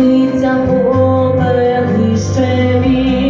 Птиця попелище мій.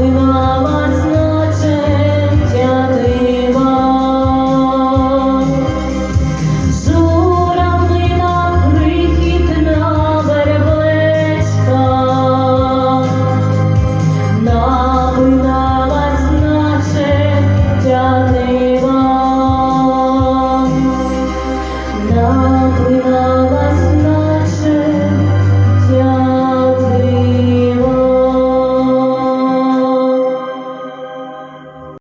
Oy bana